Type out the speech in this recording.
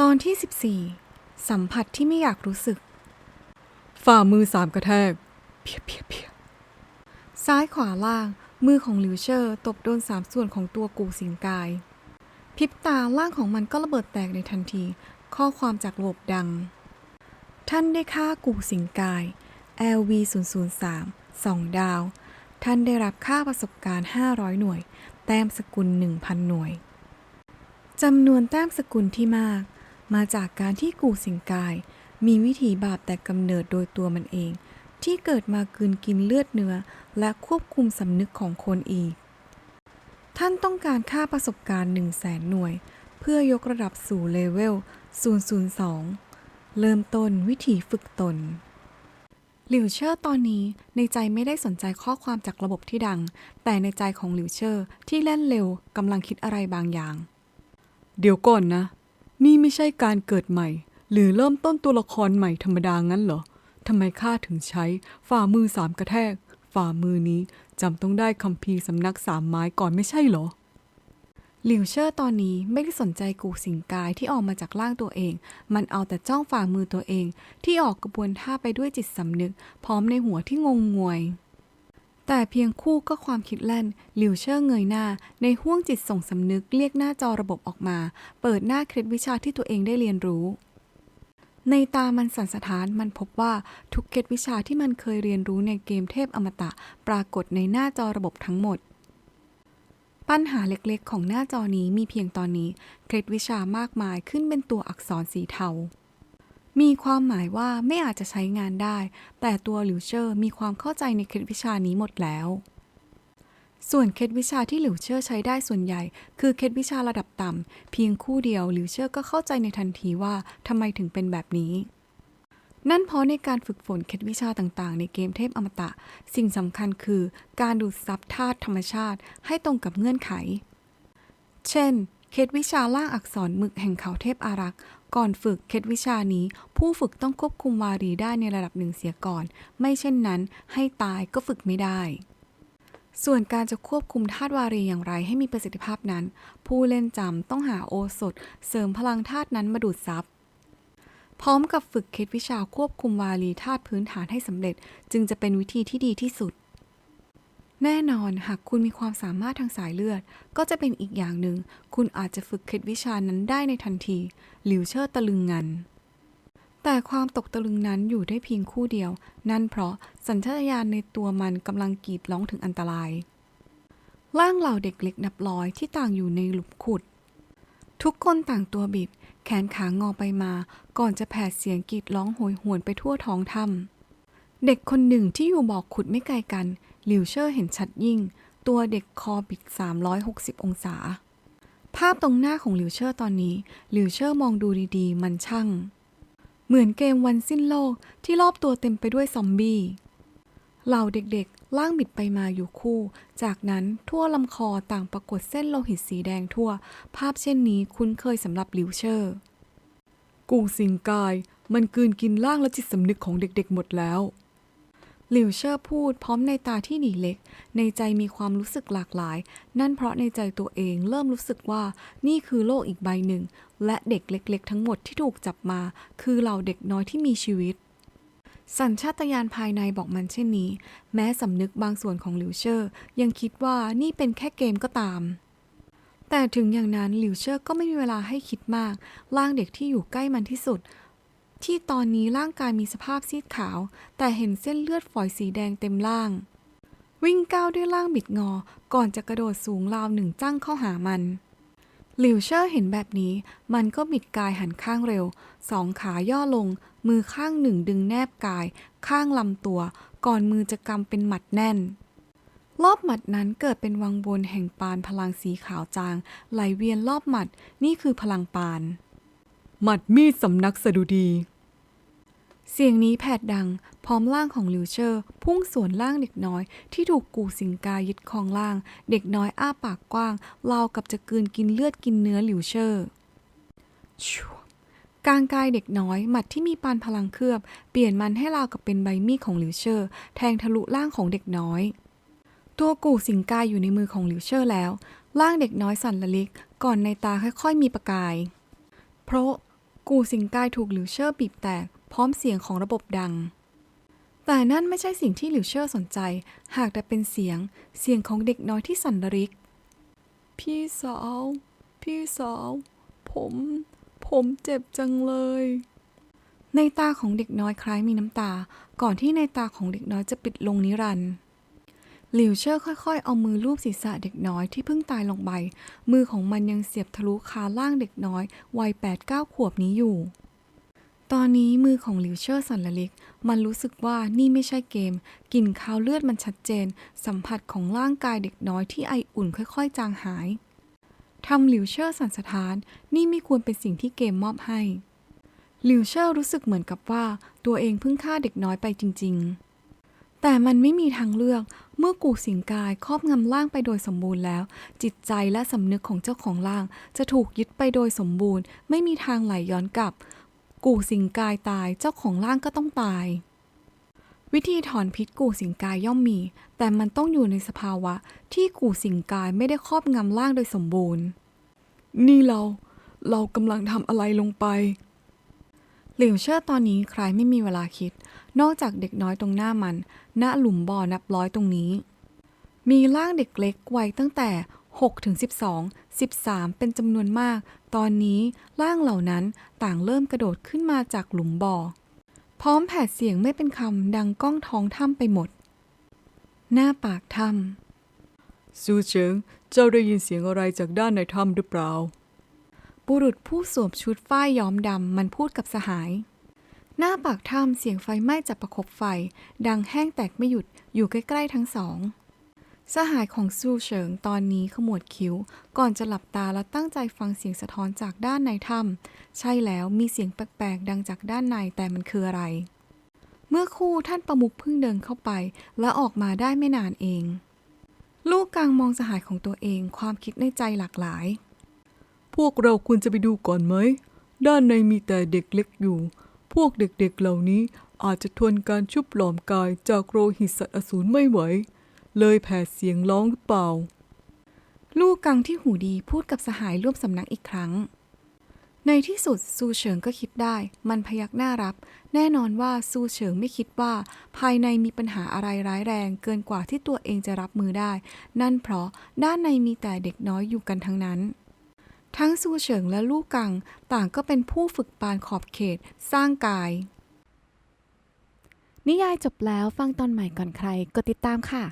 ตอนที่ 14 สัมผัสที่ไม่อยากรู้สึก ฝ่ามือสามกระแทก เพียเพียเพียซ้ายขวาล่าง มือของลิวเชอร์ตบโดนสามส่วนของตัวกูสิงกาย พริบตาล่างของมันก็ระเบิดแตกในทันที ข้อความจากระบบดัง ท่านได้ฆ่ากูสิงกาย LV 0 0 3 2 ดาว ท่านได้รับค่าประสบการณ์ 500 หน่วย แต้มสกุล 1,000 หน่วยจำนวนแต้มสกุลที่มาก มาจากการที่กูสิงกาย มีวิถีบาปแต่กำเนิดโดยตัวมันเอง ที่เกิดมากืนกินเลือดเนื้อ และควบคุมสำนึกของคนอีก ท่านต้องการค่าประสบการณ์ 1 0 0 0 0แสนหน่วย เพื่อยกระดับสู่เลเวล 002 เริ่มต้นวิธีฝึกตนหลิวเชอร์ตอนนี้ในใจไม่ได้สนใจข้อความจากระบบที่ดัง แต่ในใจของหลิวเชอร์ที่เล่นเร็วกำลังคิดอะไรบางอย่าง เดี๋ยวก่อนนะ นี่ไม่ใช่การเกิดใหม่ หรือเริ่มต้นตัวละครใหม่ธรรมดางั้นเหรอทำไมข้าถึงใช้ฝ่ามือสามกระแทก ฝ่ามือนี้จำต้องได้คัมภีสำนักสามไม้ก่อนไม่ใช่เหรอหลิวเชอร์ตอนนี้ไม่ได้สนใจกูสิงกายที่ออกมาจากร่างตัวเอง มันเอาแต่จ้องฝ่ามือตัวเอง ที่ออกกระบวนท่าไปด้วยจิตสำนึก พร้อมในหัวที่งงงวย แต่เพียงคู่ก็ความคิดแล่น หลิวเชอร์เงยหน้า ในห้วงจิตส่งสำนึกเรียกหน้าจอระบบออกมา เปิดหน้าเคล็ดวิชาที่ตัวเองได้เรียนรู้ ในตามันสันสะท้านมันพบว่าทุกเคล็ดวิชาที่มันเคยเรียนรู้ในเกมเทพอมตะ ปรากฏในหน้าจอระบบทั้งหมด ปัญหาเล็กๆ ของหน้าจอนี้มีเพียงตอนนี้ เคล็ดวิชามากมายขึ้นเป็นตัวอักษรสีเทา มีความหมายว่าไม่อาจจะใช้งานได้ แต่ตัวหลิวเชอร์มีความเข้าใจในเคล็ดวิชานี้หมดแล้ว ส่วนเคล็ดวิชาที่หลิวเชอร์ใช้ได้ส่วนใหญ่ คือเคล็ดวิชาระดับต่ำเพียงคู่เดียวหลิวเชอร์ก็เข้าใจในทันทีว่าทำไมถึงเป็นแบบนี้นั่นเพราะในการฝึกฝนเคล็ดวิชาต่างๆ ในเกมเทพอมตะ สิ่งสำคัญคือ การดูดซับธาตุธรรมชาติให้ตรงกับเงื่อนไข เช่น เคล็ดวิชาล่างอักษรหมึกแห่งเขาเทพอารักษ์ ก่อนฝึกเคล็ดวิชานี้ ผู้ฝึกต้องควบคุมวารีได้ในระดับหนึ่งเสียก่อน ไม่เช่นนั้น ให้ตายก็ฝึกไม่ได้ ส่วนการจะควบคุมธาตุวารีอย่างไรให้มีประสิทธิภาพนั้น ผู้เล่นจำต้องหาโอสถ เสริมพลังธาตุนั้นมาดูดซับพร้อมกับฝึกเคล็ดวิชาควบคุมวารีธาตุพื้นฐานให้สำเร็จ จึงจะเป็นวิธีที่ดีที่สุด แน่นอนหากคุณมีความสามารถทางสายเลือด ก็จะเป็นอีกอย่างหนึ่ง คุณอาจจะฝึกเคล็ดวิชานั้นได้ในทันทีหลิวเชิดตะลึงงัน แต่ความตกตะลึงนั้นอยู่ได้เพียงคู่เดียว นั่นเพราะสัญชาตญาณในตัวมันกำลังกรีดร้องถึงอันตราย ร่างเหล่าเด็กเล็กนับร้อยที่ต่างอยู่ในหลุมขุด ทุกคนต่างตัวบิด แขนขางอไปมา ก่อนจะแผดเสียงกรีดร้องโหยหวนไปทั่วท้องถ้ำ เด็กคนหนึ่งที่อยู่บ่อขุดไม่ไกลกันหลิวเชอร์เห็นชัดยิ่ง ตัวเด็กคอบิด 360 องศา ภาพตรงหน้าของหลิวเชอร์ตอนนี้หลิวเชอร์มองดูดีๆ มันช่าง เหมือนเกมวันสิ้นโลกที่รอบตัวเต็มไปด้วยซอมบี้เหล่าเด็กๆ ล่างบิดไปมาอยู่คู่ จากนั้นทั่วลำคอต่างปรากฏเส้นโลหิตสีแดงทั่ว ภาพเช่นนี้คุ้นเคยสำหรับหลิวเชอร์ กูสิงกาย มันกืนกินร่างและจิตสำนึกของเด็กๆหมดแล้ว หลิวเชอร์พูดพร้อมในตาที่หนีเล็ก ในใจมีความรู้สึกหลากหลาย นั่นเพราะในใจตัวเองเริ่มรู้สึกว่านี่คือโลกอีกใบหนึ่ง และเด็กเล็กๆ ทั้งหมดที่ถูกจับมา คือเหล่าเด็กน้อยที่มีชีวิตสัญชาตญาณภายในบอกมันเช่นนี้ แม้สำนึกบางส่วนของหลิวเชอร์ยังคิดว่านี่เป็นแค่เกมก็ตาม แต่ถึงอย่างนั้นหลิวเชอร์ก็ไม่มีเวลาให้คิดมากร่างเด็กที่อยู่ใกล้มันที่สุด ที่ตอนนี้ร่างกายมีสภาพซีดขาว แต่เห็นเส้นเลือดฝอยสีแดงเต็มร่าง วิ่งก้าวด้วยร่างบิดงอ ก่อนจะกระโดดสูงราวหนึ่งจ้างเข้าหามัน หลิวเชอร์เห็นแบบนี้ มันก็บิดกายหันข้างเร็ว สองขาย่อลง มือข้างหนึ่งดึงแนบกาย ข้างลำตัว ก่อนมือจะกำเป็นหมัดแน่น รอบหมัดนั้นเกิดเป็นวังวนแห่งปานพลังสีขาวจาง ไหลเวียนรอบหมัด นี่คือพลังปาน หมัดมีดสำนักสดุดี เสียงนี้แผดดัง พร้อมร่างของลิวเชอร์ พุ่งสวนร่างเด็กน้อย ที่ถูกกูสิงกายึดครองร่าง เด็กน้อยอ้าปากกว้างราวกับจะกืนกินเลือดกินเนื้อลิวเชอร์ชัวกลางกายเด็กน้อยหมัดที่มีปานพลังเคลือบ เปลี่ยนมันให้ราวกับเป็นใบมีดของลิวเชอร์ แทงทะลุร่างของเด็กน้อย ตัวกูสิงกายอยู่ในมือของลิวเชอร์แล้ว ร่างเด็กน้อยสั่นละลิก ก่อนในตาค่อยๆมีประกาย เพราะ กูสิงกายถูกหลิวเชอร์บีบแตก พร้อมเสียงของระบบดัง แต่นั่นไม่ใช่สิ่งที่หลิวเชอร์สนใจ หากแต่เป็นเสียง เสียงของเด็กน้อยที่สันดริก พี่สาว พี่สาว ผม ผมเจ็บจังเลย ในตาของเด็กน้อยคล้ายมีน้ำตา ก่อนที่ในตาของเด็กน้อยจะปิดลงนิรันดร์ หลิวเชอร์ค่อยๆ เอามือลูบศีรษะเด็กน้อยที่เพิ่งตายลงไป มือของมันยังเสียบทะลุคาล่างเด็กน้อย วัย8 9ขวบนี้อยู่ ตอนนี้มือของหลิวเชอร์สั่นละลิก มันรู้สึกว่านี่ไม่ใช่เกม กลิ่นคาวเลือดมันชัดเจน สัมผัสของร่างกายเด็กน้อยที่ไออุ่นค่อยๆ จางหายทำหลิวเชอร์สั่นสะท้าน นี่ไม่ควรเป็นสิ่งที่เกมมอบให้ หลิวเชอร์รู้สึกเหมือนกับว่า ตัวเองเพิ่งฆ่าเด็กน้อยไปจริง ๆ แต่มันไม่มีทางเลือก เมื่อกูสิงกายครอบงำร่างไปโดยสมบูรณ์แล้ว จิตใจและสำนึกของเจ้าของร่าง จะถูกยึดไปโดยสมบูรณ์ ไม่มีทางไหลย้อนกลับ กูสิงกายตายเจ้าของร่างก็ต้องตาย วิธีถอนพิษกูสิงกายย่อมมี แต่มันต้องอยู่ในสภาวะ ที่กูสิงกายไม่ได้ครอบงำร่างโดยสมบูรณ์ นี่เรา เรากำลังทำอะไรลงไป หลิวเชอร์ตอนนี้ใครไม่มีเวลาคิด นอกจากเด็กน้อยตรงหน้ามัน ณหลุมบ่อนับร้อยตรงนี้ มีร่างเด็กเล็กวัยตั้งแต่6ถึง12 13 เป็นจำนวนมาก ตอนนี้ร่างเหล่านั้นต่างเริ่มกระโดดขึ้นมาจากหลุมบ่อ พร้อมแผดเสียงไม่เป็นคำดังก้องท้องถ้ำไปหมด หน้าปากถ้ำซูเฉิงเจ้าได้ยินเสียงอะไรจากด้านในถ้ำหรือเปล่า บุรุษผู้สวมชุดฝ้ายย้อมดำมันพูดกับสหาย หน้าปากถ้ำเสียงไฟไหม้จับประคบไฟ ดังแห้งแตกไม่หยุดอยู่ใกล้ ๆ ทั้งสอง สหายของซูเฉิงตอนนี้ขมวดคิ้ว ก่อนจะหลับตาและตั้งใจฟังเสียงสะท้อนจากด้านในถ้ำใช่แล้วมีเสียงแปลกๆ ดังจากด้านในแต่มันคืออะไร เมื่อคู่ท่านประมุขเพิ่งเดินเข้าไป และออกมาได้ไม่นานเอง ลูกกลางมองสหายของตัวเองความคิดในใจหลากหลาย พวกเราควรจะไปดูก่อนไหม ด้านในมีแต่เด็กเล็กอยู่ พวกเด็กๆเหล่านี้อาจจะทนการชุบหลอมกายจากโรหิตสัตว์อสูรไม่ไหว เลยแผดเสียงร้องหรือเปล่า ลูกกังที่หูดีพูดกับสหายร่วมสำนักอีกครั้ง ในที่สุดซูเฉิงก็คิดได้ มันพยักหน้ารับ แน่นอนว่าซูเฉิงไม่คิดว่า ภายในมีปัญหาอะไรร้ายแรง เกินกว่าที่ตัวเองจะรับมือได้ นั่นเพราะด้านในมีแต่เด็กน้อยอยู่กันทั้งนั้น ทั้งซูเฉิงและลูกกังต่างก็เป็นผู้ฝึกปานขอบเขตสร้างกาย นิยายจบแล้วฟังตอนใหม่ก่อนใครกดติดตามค่ะ